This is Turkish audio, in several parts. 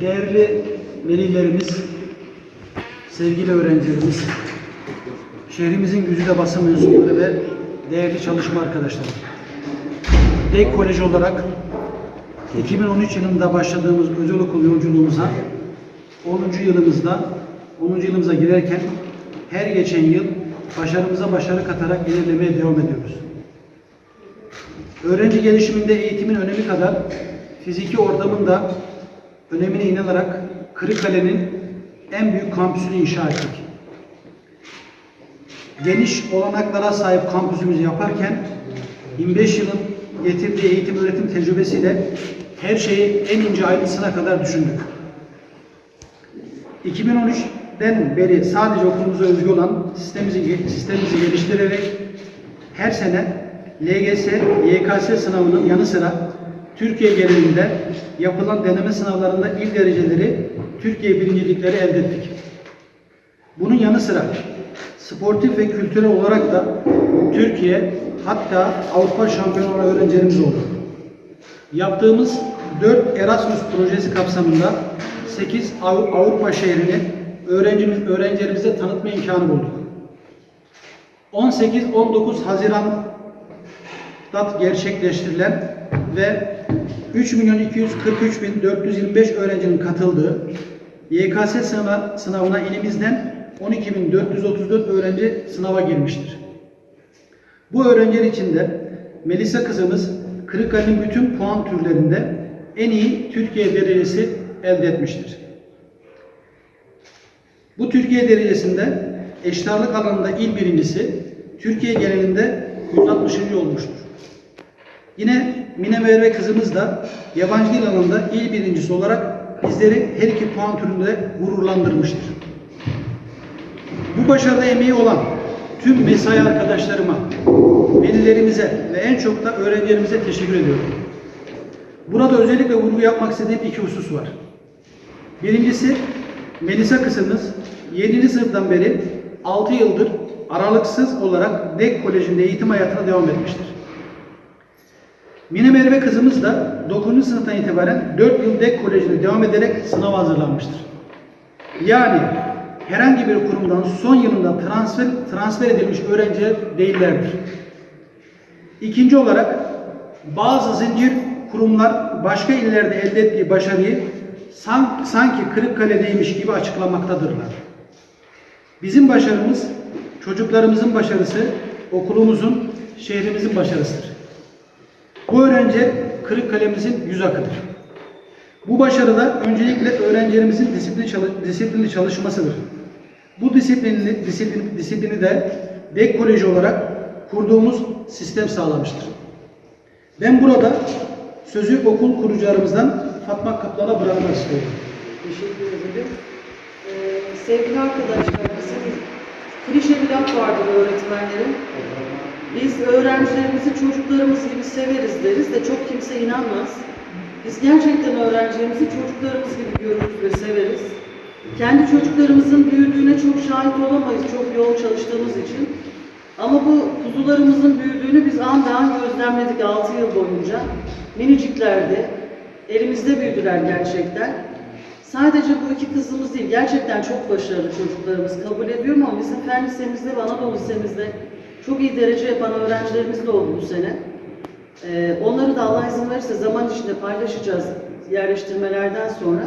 değerli velilerimiz, sevgili öğrencilerimiz, şehrimizin güzide basın mensupları ve değerli çalışma arkadaşlarım. DEK Koleji olarak 2013 yılında başladığımız özel okul yolculuğumuza 10. yılımızda 10. yılımıza girerken her geçen yıl başarımıza başarı katarak ilerlemeye devam ediyoruz. Öğrenci gelişiminde eğitimin önemi kadar fiziki ortamın da önemine inanarak Kırıkkale'nin en büyük kampüsünü inşa ettik. Geniş olanaklara sahip kampüsümüzü yaparken 25 yılın getirdiği eğitim öğretim tecrübesiyle her şeyi en ince ayrıntısına kadar düşündük. 2013'den beri sadece okulumuza özgü olan sistemimizi, sistemimizi geliştirerek her sene LGS, YKS sınavının yanı sıra Türkiye genelinde yapılan deneme sınavlarında il dereceleri, Türkiye birincilikleri elde ettik. Bunun yanı sıra sportif ve kültürel olarak da Türkiye hatta Avrupa şampiyonu öğrencilerimiz oldu. Yaptığımız 4 Erasmus projesi kapsamında 8 Av- Avrupa şehrini öğrencimiz, öğrencilerimize tanıtma imkanı bulduk. 18-19 Haziran'da gerçekleştirilen ve 3 milyon 243 bin 425 öğrencinin katıldığı YKS sınava- sınavına ilimizden 12.434 öğrenci sınava girmiştir. Bu öğrenciler içinde Melisa kızımız Kırıkkale'nin bütün puan türlerinde en iyi Türkiye derecesi elde etmiştir. Bu Türkiye derecesinde eşitarlık alanında il birincisi, Türkiye genelinde 160. olmuştur. Yine Mine Merve kızımız da yabancı dil alanında il birincisi olarak bizleri her iki puan türünde gururlandırmıştır. Bu başarıda emeği olan tüm mesai arkadaşlarıma, velilerimize ve en çok da öğrencilerimize teşekkür ediyorum. Burada özellikle vurgu yapmak istediğim iki husus var. Birincisi Melisa kızımız 7. sınıftan beri 6 yıldır aralıksız olarak DEK Koleji'nde eğitim hayatına devam etmiştir. Mine Merve kızımız da 9. sınıftan itibaren 4 yıl DEK Koleji'nde devam ederek sınava hazırlanmıştır. Yani herhangi bir kurumdan son yılında transfer, transfer edilmiş öğrenciler değillerdir. İkinci olarak bazı zincir kurumlar başka illerde elde ettiği başarıyı san- sanki Kırıkkale'deymiş gibi açıklamaktadırlar. Bizim başarımız çocuklarımızın başarısı, okulumuzun, şehrimizin başarısıdır. Bu öğrenci Kırıkkale'mizin yüz akıdır. Bu başarıda öncelikle öğrencilerimizin disiplinli, çalı- disiplinli çalışmasıdır. Bu disiplinli, disiplin, disiplini de DEK Koleji olarak kurduğumuz sistem sağlamıştır. Ben burada sözü okul kurucularımızdan Fatma Kaplan'a bırakmak istiyorum. Teşekkür ederim. Ee, sevgili arkadaşlar, bizim klişe bir laf vardır öğretmenlerin. Biz öğrencilerimizi çocuklarımız gibi severiz deriz de çok kimse inanmaz. Biz gerçekten öğrencilerimizi çocuklarımız gibi görürüz ve severiz. Kendi çocuklarımızın büyüdüğüne çok şahit olamayız çok yoğun çalıştığımız için. Ama bu kuzularımızın büyüdüğünü biz an be an gözlemledik 6 yıl boyunca. Miniciklerdi. Elimizde büyüdüler gerçekten. Sadece bu iki kızımız değil, gerçekten çok başarılı çocuklarımız kabul ediyorum ama bizim fen lisemizde ve Anadolu lisemizde çok iyi derece yapan öğrencilerimiz de oldu bu sene. Ee, onları da Allah izin verirse zaman içinde paylaşacağız yerleştirmelerden sonra.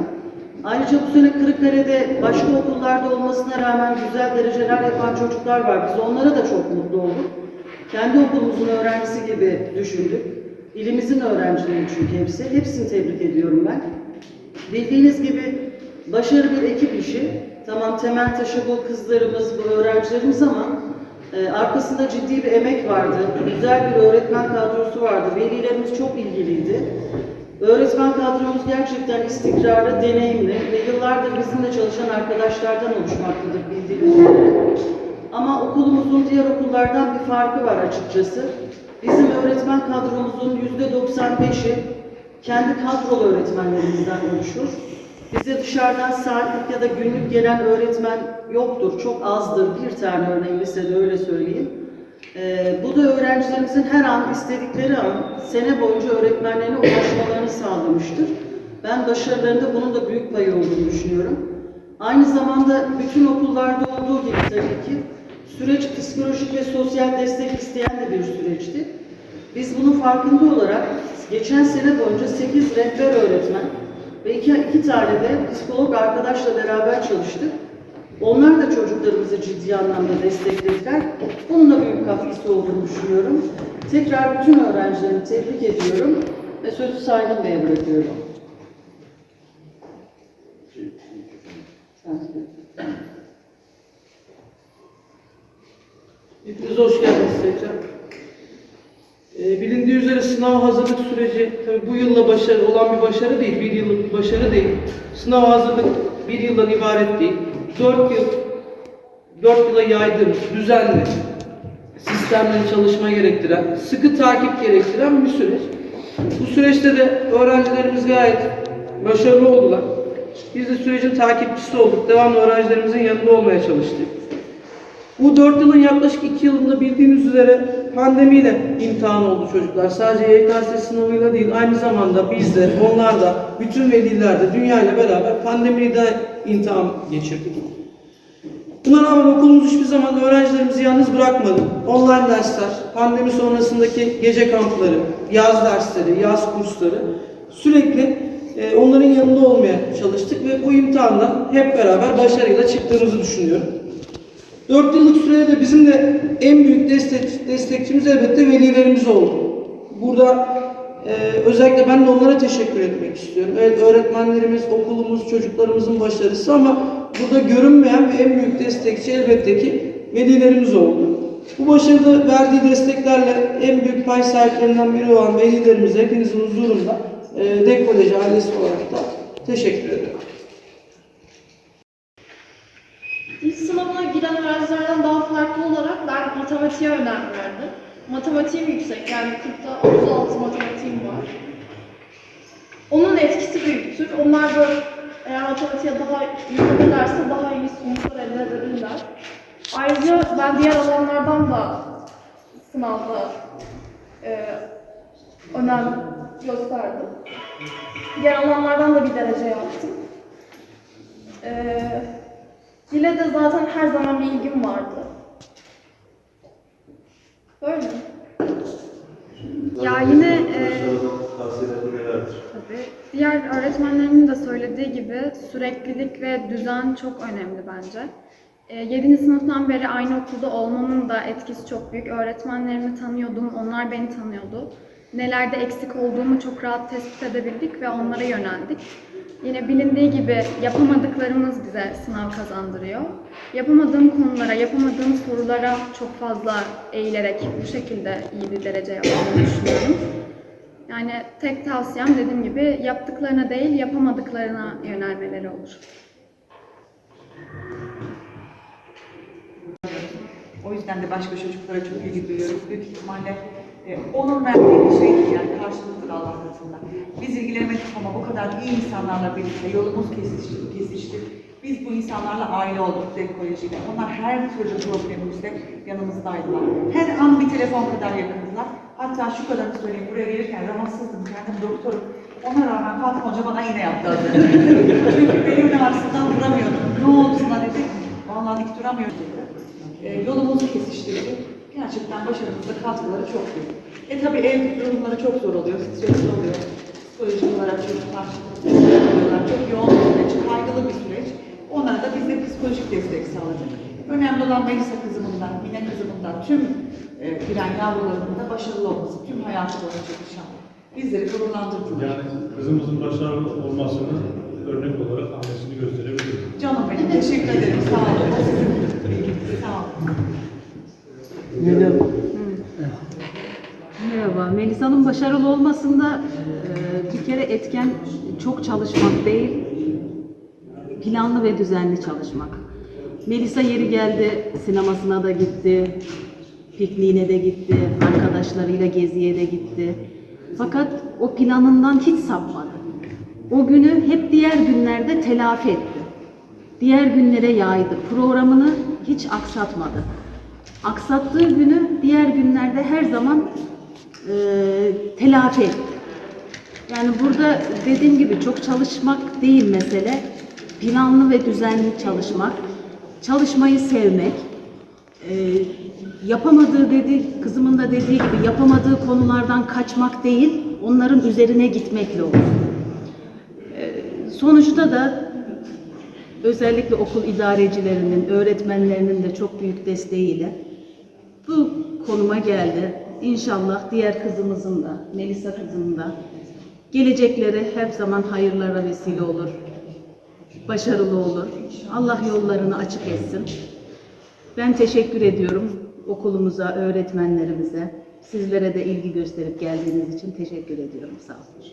Ayrıca bu sene Kırıkkale'de başka okullarda olmasına rağmen güzel dereceler yapan çocuklar var. Biz onlara da çok mutlu olduk. Kendi okulumuzun öğrencisi gibi düşündük. İlimizin öğrencileri çünkü hepsi. Hepsini tebrik ediyorum ben. Bildiğiniz gibi başarı bir ekip işi. Tamam temel taşı bu kızlarımız, bu öğrencilerimiz ama e, arkasında ciddi bir emek vardı. Güzel bir öğretmen kadrosu vardı. Velilerimiz çok ilgiliydi. Öğretmen kadromuz gerçekten istikrarlı, deneyimli ve yıllardır bizimle çalışan arkadaşlardan oluşmaktadır bildiğiniz üzere. Ama okulumuzun diğer okullardan bir farkı var açıkçası. Bizim öğretmen kadromuzun yüzde 95'i kendi kadrolu öğretmenlerimizden oluşur. Bize dışarıdan saatlik ya da günlük gelen öğretmen yoktur, çok azdır. Bir tane örneğin lisede öyle söyleyeyim. Ee, bu da öğrencilerimizin her an istedikleri an sene boyunca öğretmenlerine ulaşmalarını sağlamıştır. Ben başarılarında bunun da büyük payı olduğunu düşünüyorum. Aynı zamanda bütün okullarda olduğu gibi tabii ki süreç psikolojik ve sosyal destek isteyen de bir süreçti. Biz bunun farkında olarak geçen sene boyunca 8 rehber öğretmen ve iki, iki tane de psikolog arkadaşla beraber çalıştık. Onlar da çocuklarımızı ciddi anlamda desteklediler. Bunun da büyük katkısı olduğunu düşünüyorum. Tekrar bütün öğrencilerimi tebrik ediyorum ve sözü Saygın Bey'e bırakıyorum. Hepiniz hoş geldiniz tekrar. Ee, bilindiği üzere sınav hazırlık süreci tabii bu yılla başarı olan bir başarı değil, bir yıllık bir başarı değil. Sınav hazırlık bir yıldan ibaret değil. Dört yıl, dört yıla yaydığımız, düzenli, sistemli çalışma gerektiren, sıkı takip gerektiren bir süreç. Bu süreçte de öğrencilerimiz gayet başarılı oldular. Biz de sürecin takipçisi olduk. Devamlı öğrencilerimizin yanında olmaya çalıştık. Bu 4 yılın yaklaşık 2 yılında bildiğiniz üzere pandemiyle imtihan oldu çocuklar. Sadece YKS sınavıyla değil, aynı zamanda biz de, onlar da, bütün veliler de dünya ile beraber pandemiyi de imtihan geçirdik. Buna rağmen okulumuz hiçbir zaman öğrencilerimizi yalnız bırakmadı. Online dersler, pandemi sonrasındaki gece kampları, yaz dersleri, yaz kursları sürekli e, onların yanında olmaya çalıştık ve bu imtihandan hep beraber başarıyla çıktığımızı düşünüyorum. 4 yıllık sürede de bizim de en büyük destek, destekçimiz elbette velilerimiz oldu. Burada e, özellikle ben de onlara teşekkür etmek istiyorum. Evet öğretmenlerimiz, okulumuz, çocuklarımızın başarısı ama burada görünmeyen ve en büyük destekçi elbette ki velilerimiz oldu. Bu başarıda verdiği desteklerle en büyük pay sahiplerinden biri olan velilerimize hepinizin huzurunda e, DEK ailesi olarak da teşekkür ederim. İlk sınavına giren öğrencilerden daha farklı olarak ben matematiğe önem verdim. Matematiğim yüksek yani 40'ta 36 matematiğim var. Onun etkisi büyüktür. Onlar da eğer matematiğe daha yönelirlerse daha iyi sonuçlar elde edebilirler. Ayrıca ben diğer alanlardan da sınavda e, önem gösterdim. Diğer alanlardan da bir derece yaptım. E, Dile de zaten her zaman bir ilgim vardı. Böyle. Ya yine e, tabii diğer öğretmenlerimin de söylediği gibi süreklilik ve düzen çok önemli bence. E, 7. sınıftan beri aynı okulda olmamın da etkisi çok büyük. Öğretmenlerimi tanıyordum, onlar beni tanıyordu. Nelerde eksik olduğumu çok rahat tespit edebildik ve onlara yöneldik. Yine bilindiği gibi yapamadıklarımız bize sınav kazandırıyor. Yapamadığım konulara, yapamadığım sorulara çok fazla eğilerek bu şekilde iyi bir derece yaptığımı düşünüyorum. Yani tek tavsiyem dediğim gibi yaptıklarına değil yapamadıklarına yönelmeleri olur. O yüzden de başka çocuklara çok ilgi duyuyoruz. Büyük ihtimalle e, onun verdiği bir şey yani karşılıklı Allah katında. Biz ilgilenemedik ama bu kadar iyi insanlarla birlikte yolumuz kesişti, kesişti. Biz bu insanlarla aile olduk Zevk Koleji'yle. Onlar her türlü problemimizde yanımızdaydılar. Her an bir telefon kadar yakındılar. Hatta şu kadarını söyleyeyim, buraya gelirken rahatsızdım, kendim doktorum. Ona rağmen Fatma Hoca bana iğne yaptı az önce. Çünkü benim ağrısından duramıyordum. Ne oldu sana dedi. Vallahi dik duramıyorum dedi. E, yolumuzu kesiştirdi. Gerçekten başarımıza katkıları çok büyük. E tabii ev durumları çok zor oluyor, stresli oluyor. Psikolojik olarak çocuklar oluyorlar. Çok yoğun bir süreç, kaygılı bir süreç. Onlara da biz de psikolojik destek sağladık. Önemli olan Melisa kızımından, Mine kızımından, tüm e, giren yavrularımın da başarılı olması, tüm hayatı boyunca inşallah. Bizleri gururlandırdılar. Yani kızımızın başarılı olmasını örnek olarak annesini gösterebilir. Canım benim, teşekkür ederim. Sağ olun. Sizin bilginiz. Sağ olun. Merhaba. Melisa'nın başarılı olmasında e, bir kere etken çok çalışmak değil, planlı ve düzenli çalışmak. Melisa yeri geldi, sinemasına da gitti, pikniğine de gitti, arkadaşlarıyla geziye de gitti. Fakat o planından hiç sapmadı. O günü hep diğer günlerde telafi etti. Diğer günlere yaydı. Programını hiç aksatmadı. Aksattığı günü diğer günlerde her zaman e, telafi etti. Yani burada dediğim gibi çok çalışmak değil mesele. Planlı ve düzenli çalışmak. Çalışmayı sevmek. Ee, yapamadığı dedi, kızımın da dediği gibi yapamadığı konulardan kaçmak değil, onların üzerine gitmekle olur. Ee, sonuçta da özellikle okul idarecilerinin, öğretmenlerinin de çok büyük desteğiyle bu konuma geldi. İnşallah diğer kızımızın da, Melisa kızımın da gelecekleri hep zaman hayırlara vesile olur. Başarılı olur. Allah yollarını açık etsin. Ben teşekkür ediyorum okulumuza, öğretmenlerimize. Sizlere de ilgi gösterip geldiğiniz için teşekkür ediyorum. Sağ olun.